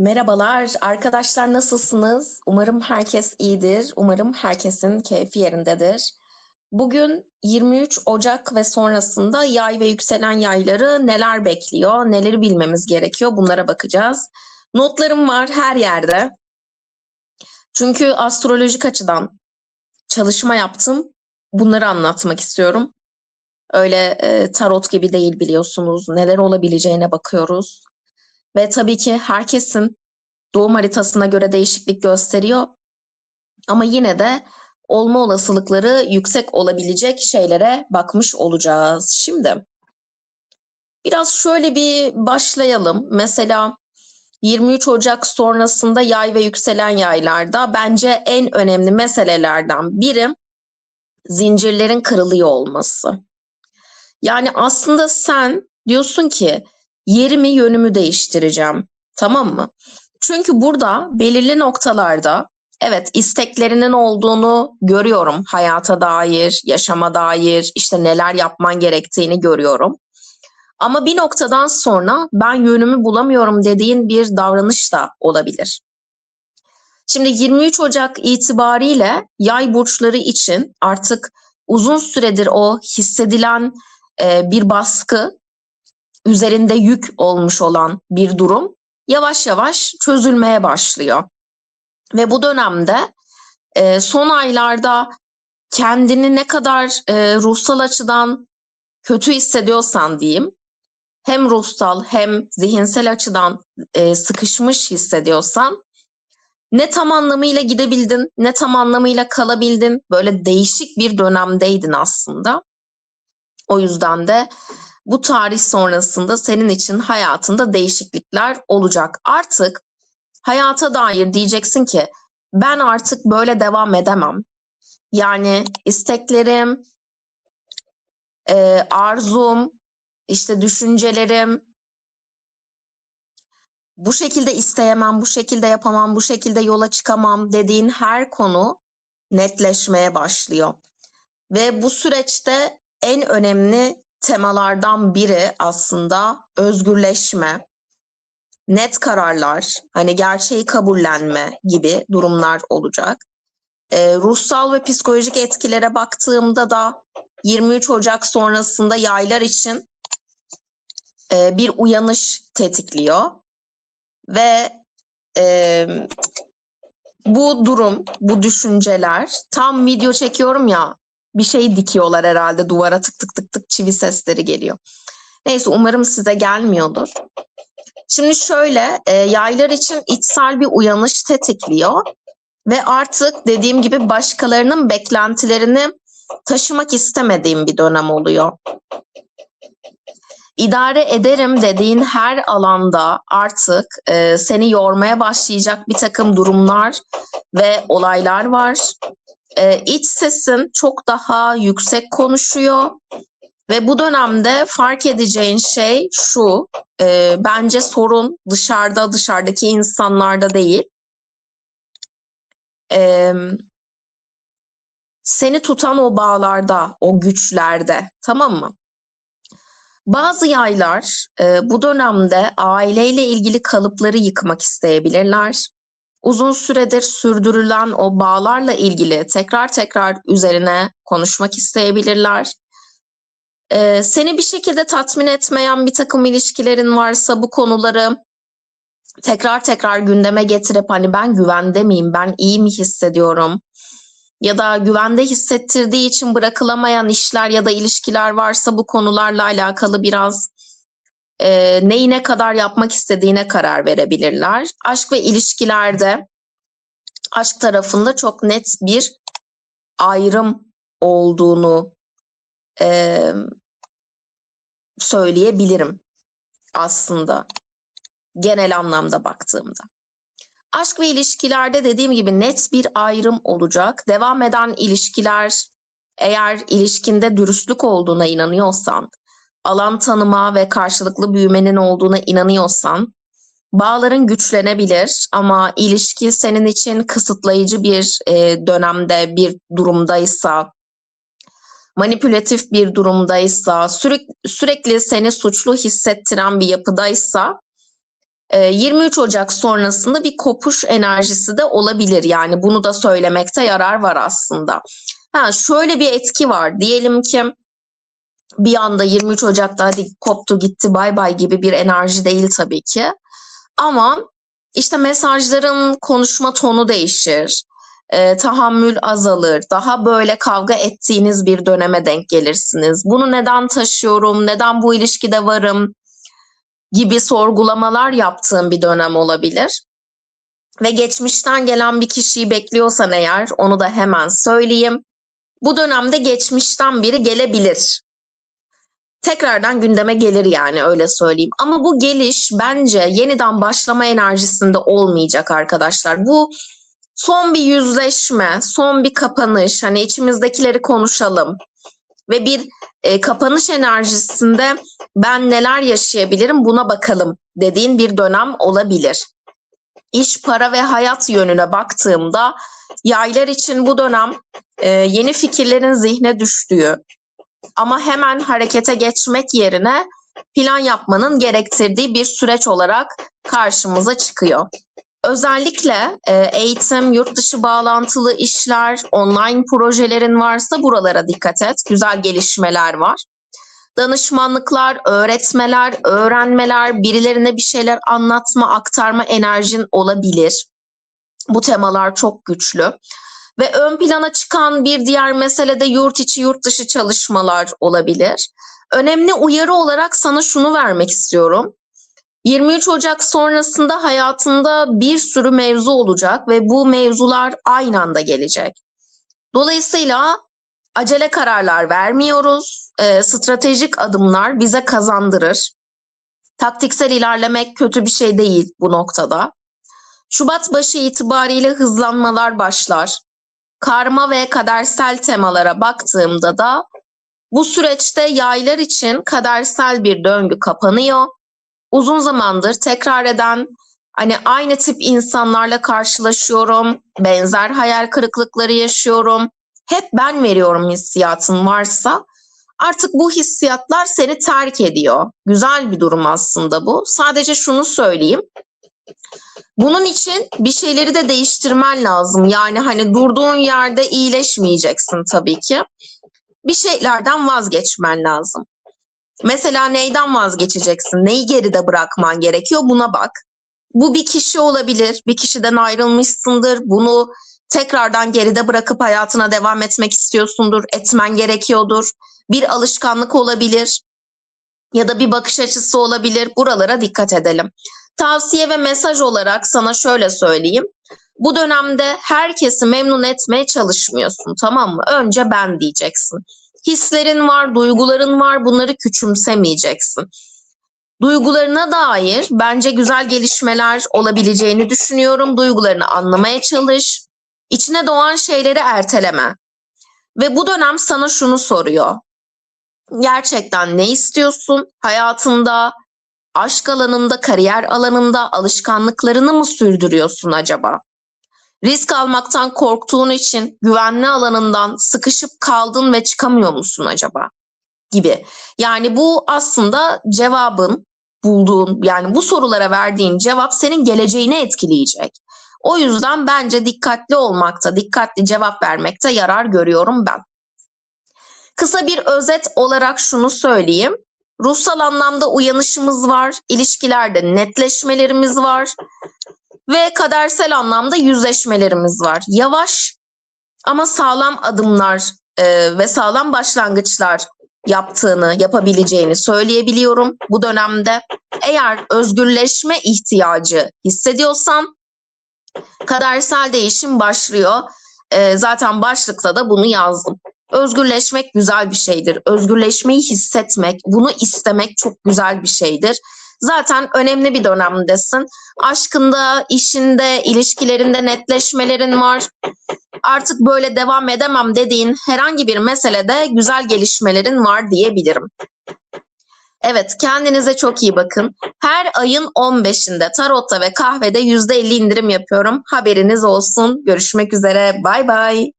Merhabalar arkadaşlar nasılsınız? Umarım herkes iyidir. Umarım herkesin keyfi yerindedir. Bugün 23 Ocak ve sonrasında yay ve yükselen yayları neler bekliyor, neleri bilmemiz gerekiyor bunlara bakacağız. Notlarım var her yerde. Çünkü astrolojik açıdan çalışma yaptım. Bunları anlatmak istiyorum. Öyle e, tarot gibi değil biliyorsunuz. Neler olabileceğine bakıyoruz. Ve tabii ki herkesin doğum haritasına göre değişiklik gösteriyor. Ama yine de olma olasılıkları yüksek olabilecek şeylere bakmış olacağız. Şimdi biraz şöyle bir başlayalım. Mesela 23 Ocak sonrasında yay ve yükselen yaylarda bence en önemli meselelerden biri zincirlerin kırılıyor olması. Yani aslında sen diyorsun ki yerimi yönümü değiştireceğim. Tamam mı? Çünkü burada belirli noktalarda evet isteklerinin olduğunu görüyorum. Hayata dair, yaşama dair, işte neler yapman gerektiğini görüyorum. Ama bir noktadan sonra ben yönümü bulamıyorum dediğin bir davranış da olabilir. Şimdi 23 Ocak itibariyle yay burçları için artık uzun süredir o hissedilen bir baskı, üzerinde yük olmuş olan bir durum yavaş yavaş çözülmeye başlıyor. Ve bu dönemde e, son aylarda kendini ne kadar e, ruhsal açıdan kötü hissediyorsan diyeyim, hem ruhsal hem zihinsel açıdan e, sıkışmış hissediyorsan ne tam anlamıyla gidebildin, ne tam anlamıyla kalabildin. Böyle değişik bir dönemdeydin aslında. O yüzden de bu tarih sonrasında senin için hayatında değişiklikler olacak. Artık hayata dair diyeceksin ki ben artık böyle devam edemem. Yani isteklerim, e, arzum, işte düşüncelerim bu şekilde isteyemem, bu şekilde yapamam, bu şekilde yola çıkamam dediğin her konu netleşmeye başlıyor. Ve bu süreçte en önemli temalardan biri aslında özgürleşme, net kararlar, hani gerçeği kabullenme gibi durumlar olacak. E, ruhsal ve psikolojik etkilere baktığımda da 23 Ocak sonrasında yaylar için e, bir uyanış tetikliyor ve e, bu durum, bu düşünceler tam video çekiyorum ya bir şey dikiyorlar herhalde duvara tık tık tık tık çivi sesleri geliyor. Neyse umarım size gelmiyordur. Şimdi şöyle e, yaylar için içsel bir uyanış tetikliyor ve artık dediğim gibi başkalarının beklentilerini taşımak istemediğim bir dönem oluyor. İdare ederim dediğin her alanda artık e, seni yormaya başlayacak bir takım durumlar ve olaylar var e, iç sesin çok daha yüksek konuşuyor ve bu dönemde fark edeceğin şey şu, e, bence sorun dışarıda, dışarıdaki insanlarda değil. E, seni tutan o bağlarda, o güçlerde, tamam mı? Bazı yaylar e, bu dönemde aileyle ilgili kalıpları yıkmak isteyebilirler uzun süredir sürdürülen o bağlarla ilgili tekrar tekrar üzerine konuşmak isteyebilirler. Ee, seni bir şekilde tatmin etmeyen bir takım ilişkilerin varsa bu konuları tekrar tekrar gündeme getirip hani ben güvende miyim, ben iyi mi hissediyorum? Ya da güvende hissettirdiği için bırakılamayan işler ya da ilişkiler varsa bu konularla alakalı biraz e, neyi ne kadar yapmak istediğine karar verebilirler. Aşk ve ilişkilerde aşk tarafında çok net bir ayrım olduğunu e, söyleyebilirim aslında genel anlamda baktığımda. Aşk ve ilişkilerde dediğim gibi net bir ayrım olacak. Devam eden ilişkiler eğer ilişkinde dürüstlük olduğuna inanıyorsan, alan tanıma ve karşılıklı büyümenin olduğuna inanıyorsan bağların güçlenebilir ama ilişki senin için kısıtlayıcı bir e, dönemde bir durumdaysa manipülatif bir durumdaysa sürekli, sürekli seni suçlu hissettiren bir yapıdaysa e, 23 Ocak sonrasında bir kopuş enerjisi de olabilir. Yani bunu da söylemekte yarar var aslında. Ha, şöyle bir etki var. Diyelim ki bir anda 23 Ocak'ta hadi koptu gitti bay bay gibi bir enerji değil tabii ki. Ama işte mesajların konuşma tonu değişir. e, tahammül azalır. Daha böyle kavga ettiğiniz bir döneme denk gelirsiniz. Bunu neden taşıyorum? Neden bu ilişkide varım? gibi sorgulamalar yaptığım bir dönem olabilir. Ve geçmişten gelen bir kişiyi bekliyorsan eğer onu da hemen söyleyeyim. Bu dönemde geçmişten biri gelebilir. Tekrardan gündeme gelir yani öyle söyleyeyim. Ama bu geliş bence yeniden başlama enerjisinde olmayacak arkadaşlar. Bu son bir yüzleşme, son bir kapanış, hani içimizdekileri konuşalım ve bir e, kapanış enerjisinde ben neler yaşayabilirim buna bakalım dediğin bir dönem olabilir. İş, para ve hayat yönüne baktığımda yaylar için bu dönem e, yeni fikirlerin zihne düştüğü ama hemen harekete geçmek yerine plan yapmanın gerektirdiği bir süreç olarak karşımıza çıkıyor. Özellikle e, eğitim, yurt dışı bağlantılı işler, online projelerin varsa buralara dikkat et. Güzel gelişmeler var. Danışmanlıklar, öğretmeler, öğrenmeler, birilerine bir şeyler anlatma, aktarma enerjin olabilir. Bu temalar çok güçlü. Ve ön plana çıkan bir diğer mesele de yurt içi yurt dışı çalışmalar olabilir. Önemli uyarı olarak sana şunu vermek istiyorum. 23 Ocak sonrasında hayatında bir sürü mevzu olacak ve bu mevzular aynı anda gelecek. Dolayısıyla acele kararlar vermiyoruz. E, stratejik adımlar bize kazandırır. Taktiksel ilerlemek kötü bir şey değil bu noktada. Şubat başı itibariyle hızlanmalar başlar. Karma ve kadersel temalara baktığımda da bu süreçte yaylar için kadersel bir döngü kapanıyor uzun zamandır tekrar eden hani aynı tip insanlarla karşılaşıyorum. Benzer hayal kırıklıkları yaşıyorum. Hep ben veriyorum hissiyatın varsa artık bu hissiyatlar seni terk ediyor. Güzel bir durum aslında bu. Sadece şunu söyleyeyim. Bunun için bir şeyleri de değiştirmen lazım. Yani hani durduğun yerde iyileşmeyeceksin tabii ki. Bir şeylerden vazgeçmen lazım. Mesela neyden vazgeçeceksin? Neyi geride bırakman gerekiyor? Buna bak. Bu bir kişi olabilir. Bir kişiden ayrılmışsındır. Bunu tekrardan geride bırakıp hayatına devam etmek istiyorsundur. Etmen gerekiyordur. Bir alışkanlık olabilir. Ya da bir bakış açısı olabilir. Buralara dikkat edelim. Tavsiye ve mesaj olarak sana şöyle söyleyeyim. Bu dönemde herkesi memnun etmeye çalışmıyorsun tamam mı? Önce ben diyeceksin. Hislerin var, duyguların var. Bunları küçümsemeyeceksin. Duygularına dair bence güzel gelişmeler olabileceğini düşünüyorum. Duygularını anlamaya çalış. İçine doğan şeyleri erteleme. Ve bu dönem sana şunu soruyor. Gerçekten ne istiyorsun? Hayatında, aşk alanında, kariyer alanında alışkanlıklarını mı sürdürüyorsun acaba? Risk almaktan korktuğun için güvenli alanından sıkışıp kaldın ve çıkamıyor musun acaba? Gibi. Yani bu aslında cevabın bulduğun yani bu sorulara verdiğin cevap senin geleceğini etkileyecek. O yüzden bence dikkatli olmakta, dikkatli cevap vermekte yarar görüyorum ben. Kısa bir özet olarak şunu söyleyeyim. Ruhsal anlamda uyanışımız var, ilişkilerde netleşmelerimiz var ve kadersel anlamda yüzleşmelerimiz var. Yavaş ama sağlam adımlar e, ve sağlam başlangıçlar yaptığını, yapabileceğini söyleyebiliyorum bu dönemde. Eğer özgürleşme ihtiyacı hissediyorsan kadersel değişim başlıyor. E, zaten başlıkta da bunu yazdım. Özgürleşmek güzel bir şeydir. Özgürleşmeyi hissetmek, bunu istemek çok güzel bir şeydir. Zaten önemli bir dönemdesin. Aşkında, işinde, ilişkilerinde netleşmelerin var. Artık böyle devam edemem dediğin herhangi bir meselede güzel gelişmelerin var diyebilirim. Evet kendinize çok iyi bakın. Her ayın 15'inde tarotta ve kahvede %50 indirim yapıyorum. Haberiniz olsun. Görüşmek üzere. Bay bay.